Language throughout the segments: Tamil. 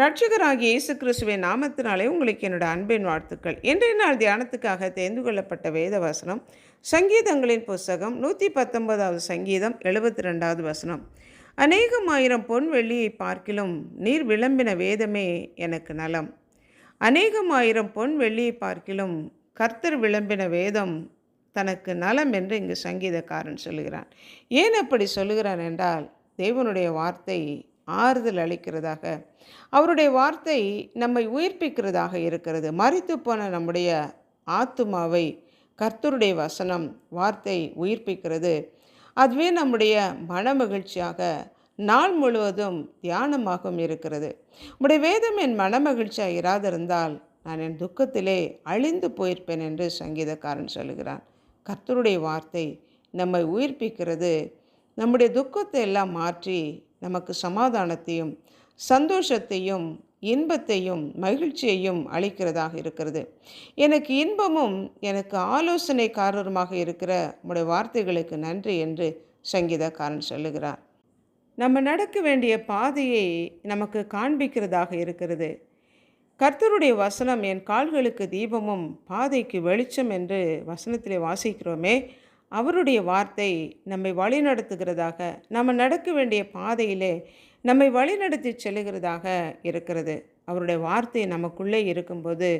ரட்சகராகிய இயேசு கிறிஸ்துவின் நாமத்தினாலே உங்களுக்கு என்னோட அன்பின் வாழ்த்துக்கள். இன்றைய நாள் தியானத்துக்காக தேர்ந்து கொள்ளப்பட்ட வேத வசனம் சங்கீதங்களின் புஸ்தகம் நூற்றி பத்தொன்பதாவது சங்கீதம் எழுபத்தி ரெண்டாவது வசனம். அநேகம் ஆயிரம் பொன் வெள்ளியை பார்க்கிலும் நீர் விளம்பின வேதமே எனக்கு நலம். அநேகம் ஆயிரம் பொன் வெள்ளியை பார்க்கிலும் கர்த்தர் விளம்பின வேதம் தனக்கு நலம் என்று இங்கு சங்கீதக்காரன் சொல்லுகிறான். ஏன் அப்படி சொல்லுகிறான் என்றால் தேவனுடைய வார்த்தை ஆறுதல் அளிக்கிறதாக. அவருடைய வார்த்தை நம்மை உயிர்ப்பிக்கிறதாக இருக்கிறது. மறித்து போன நம்முடைய ஆத்துமாவை கர்த்தருடைய வசனம் வார்த்தை உயிர்ப்பிக்கிறது. அதுவே நம்முடைய மனமகிழ்ச்சியாக நாள் முழுவதும் தியானமாகவும் இருக்கிறது. உடைய வேதம் என் மனமகிழ்ச்சியாக இராதிருந்தால் நான் என் துக்கத்திலே அழிந்து போயிருப்பேன் என்று சங்கீதக்காரன் சொல்லுகிறான். கர்த்தருடைய வார்த்தை நம்மை உயிர்ப்பிக்கிறது. நம்முடைய துக்கத்தை எல்லாம் மாற்றி நமக்கு சமாதானத்தையும் சந்தோஷத்தையும் இன்பத்தையும் மகிழ்ச்சியையும் அளிக்கிறதாக இருக்கிறது. எனக்கு இன்பமும் எனக்கு ஆலோசனைக்காரருமாக இருக்கிற உடைய வார்த்தைகளுக்கு நன்றி என்று சங்கீதக்காரன் சொல்லுகிறார். நம்ம நடக்க வேண்டிய பாதையை நமக்கு காண்பிக்கிறதாக இருக்கிறது. கர்த்தருடைய வசனம் என் கால்களுக்கு தீபமும் பாதைக்கு வெளிச்சம் என்று வசனத்திலே வாசிக்கிறோமே அவருடைய வார்த்தை நம்மை வழிநடத்துகிறதாக நம்ம நடக்க வேண்டிய பாதையிலே நம்மை வழிநடத்தி செல்கிறதாக இருக்கிறது. அவருடைய வார்த்தை நமக்குள்ளே இருக்கும்போது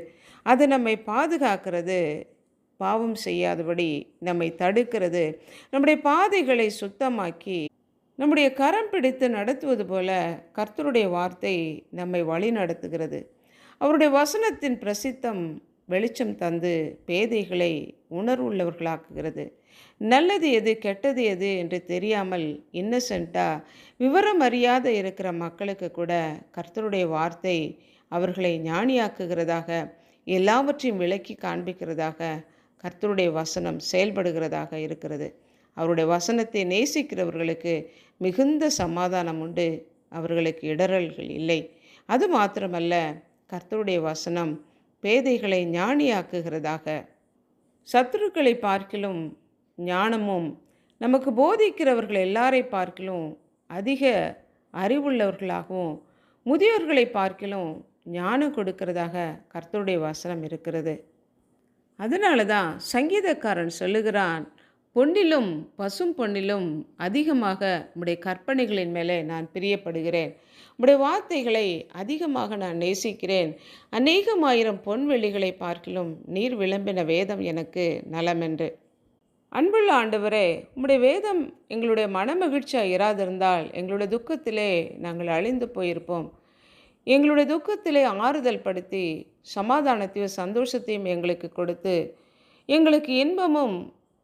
அது நம்மை பாதுகாக்கிறது. பாவம் செய்யாதபடி நம்மை தடுக்கிறது. நம்முடைய பாதைகளை சுத்தமாக்கி நம்முடைய கரம் பிடித்து நடத்துவது போல கர்த்தருடைய வார்த்தை நம்மை வழி நடத்துகிறது அவருடைய வசனத்தின் பிரசித்தம் வெளிச்சம் தந்து பேதைகளை உணர்வுள்ளவர்களாக்குகிறது. நல்லது எது கெட்டது எது என்று தெரியாமல் இன்னசென்ட்டாக விவரம் அறியாத இருக்கிற மக்களுக்கு கூட கர்த்தருடைய வார்த்தை அவர்களை ஞானியாக்குகிறதாக எல்லாவற்றையும் விளக்கி காண்பிக்கிறதாக கர்த்தருடைய வசனம் செயல்படுகிறதாக இருக்கிறது. அவருடைய வசனத்தை நேசிக்கிறவர்களுக்கு மிகுந்த சமாதானம் உண்டு. அவர்களுக்கு இடரல்கள் இல்லை. அது மாத்திரமல்ல கர்த்தருடைய வசனம் பேதைகளை ஞானியாக்குகிறதாக. சத்துருக்களை பார்க்கிலும் ஞானமும் நமக்கு போதிக்கிறவர்கள் எல்லாரை பார்க்கிலும் அதிக அறிவுள்ளவர்களாகவும் முதியோர்களை பார்க்கிலும் ஞானம் கொடுக்கிறதாக கர்த்தருடைய வசனம் இருக்கிறது. அதனால தான் சங்கீதக்காரன் சொல்லுகிறான் பொன்னிலும் பசும் பொன்னிலும் அதிகமாக உம்முடைய கற்பனைகளின் மேலே நான் பிரியப்படுகிறேன். உம்முடைய வார்த்தைகளை அதிகமாக நான் நேசிக்கிறேன். அநேகமாயிரம் பொன்வெளிகளை பார்க்கிலும் நீர் விளம்பின வேதம் எனக்கு நலமென்று. அன்புள்ள ஆண்டவரே உம்முடைய வேதம் எங்களுடைய மனமகிழ்ச்சியாக இராதிருந்தால் எங்களுடைய துக்கத்திலே நாங்கள் அழிந்து போயிருப்போம். எங்களுடைய துக்கத்திலே ஆறுதல் படுத்தி சமாதானத்தையும் சந்தோஷத்தையும் எங்களுக்கு கொடுத்து எங்களுக்கு இன்பமும்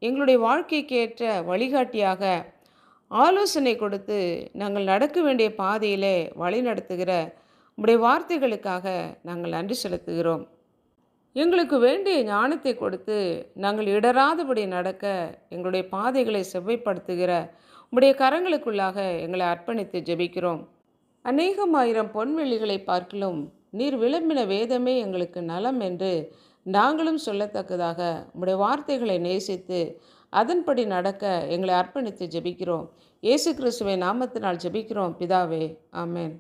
எங்களுடைய வாழ்க்கைக்கு ஏற்ற வழிகாட்டியாக ஆலோசனை கொடுத்து நாங்கள் நடக்க வேண்டிய பாதையிலே வழி நடத்துகிற உடைய வார்த்தைகளுக்காக நாங்கள் நன்றி செலுத்துகிறோம். எங்களுக்கு வேண்டிய ஞானத்தை கொடுத்து நாங்கள் இடராதபடி நடக்க எங்களுடைய பாதைகளை செவ்வைப்படுத்துகிற உடைய கரங்களுக்குள்ளாக எங்களை அர்ப்பணித்து ஜெபிக்கிறோம். அநேகமாயிரம் பொன்வெளிகளை பார்க்கிலும் நீர் விளம்பின வேதமே எங்களுக்கு நலம் என்று நாங்களும் சொல்லத்தக்கதாக உம்முடைய வார்த்தைகளை நேசித்து அதன்படி நடக்க எங்களை அர்ப்பணித்து ஜெபிக்கிறோம். இயேசு கிறிஸ்துவை நாமத்தினால் ஜெபிக்கிறோம். பிதாவே ஆமேன்.